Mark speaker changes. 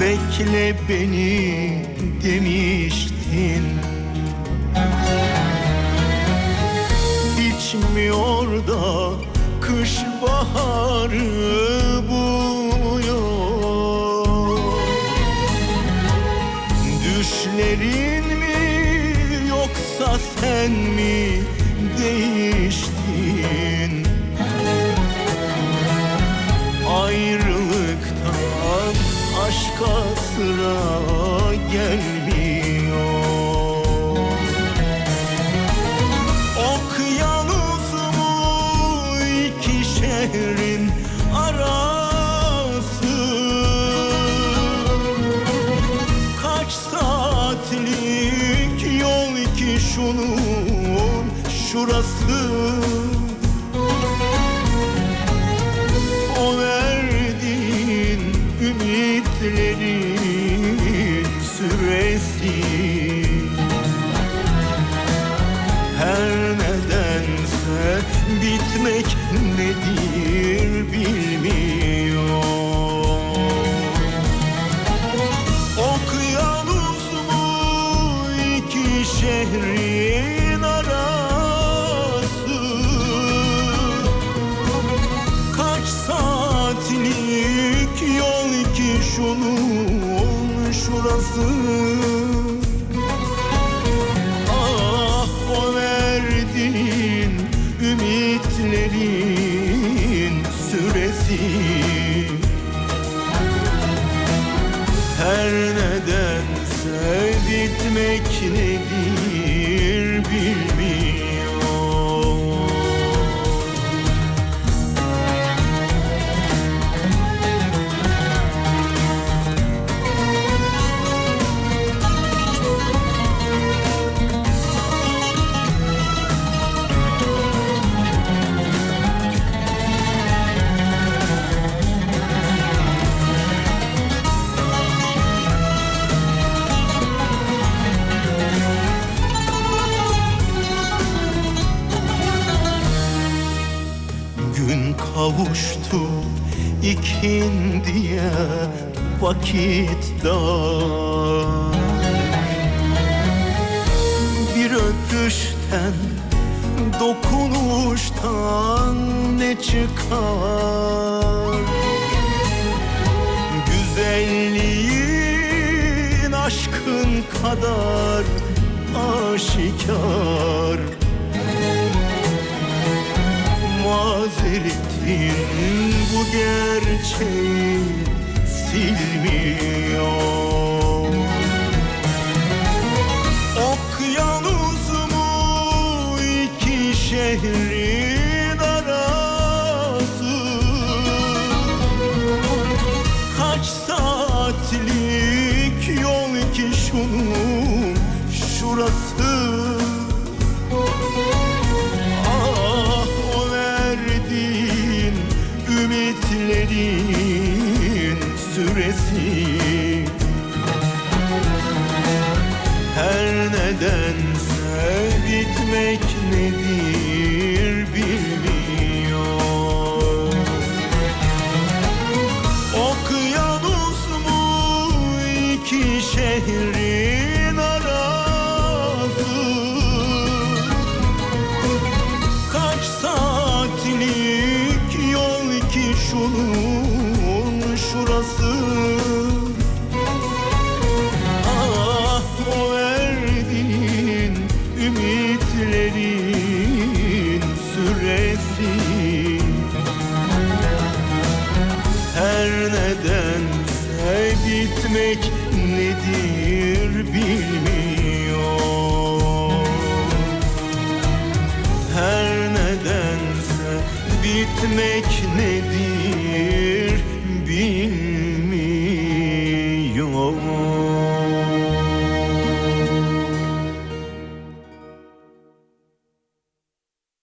Speaker 1: Bekle beni demiştin. Biçmiyor da kış baharı buluyor. Düşlerin mi yoksa sen mi değiştin Ayrılıktan gelmiyor. Okyanus mu iki şehrin arası. Kaç saatlik yol ki şunun şurası bitmek nedir bilmiyor Okyanus mu iki şehrin arası. Kaç saatlik yol ki şunun şurası ümitlerin süresi. Her nedense bitmek nedir bilmiyor Gün kavuştu ikindiye vakit dar. Bir öpüşten dokunuştan ne çıkar? Güzelliğin aşkın kadar aşikar Mazeretin bu gerçeği silmiyor nedir bilmiyor. Okyanus mu iki şehrin arası? Kaç saatlik yol ki şunun şurası nedense bitmek nedir bilmiyor her nedense bitmek nedir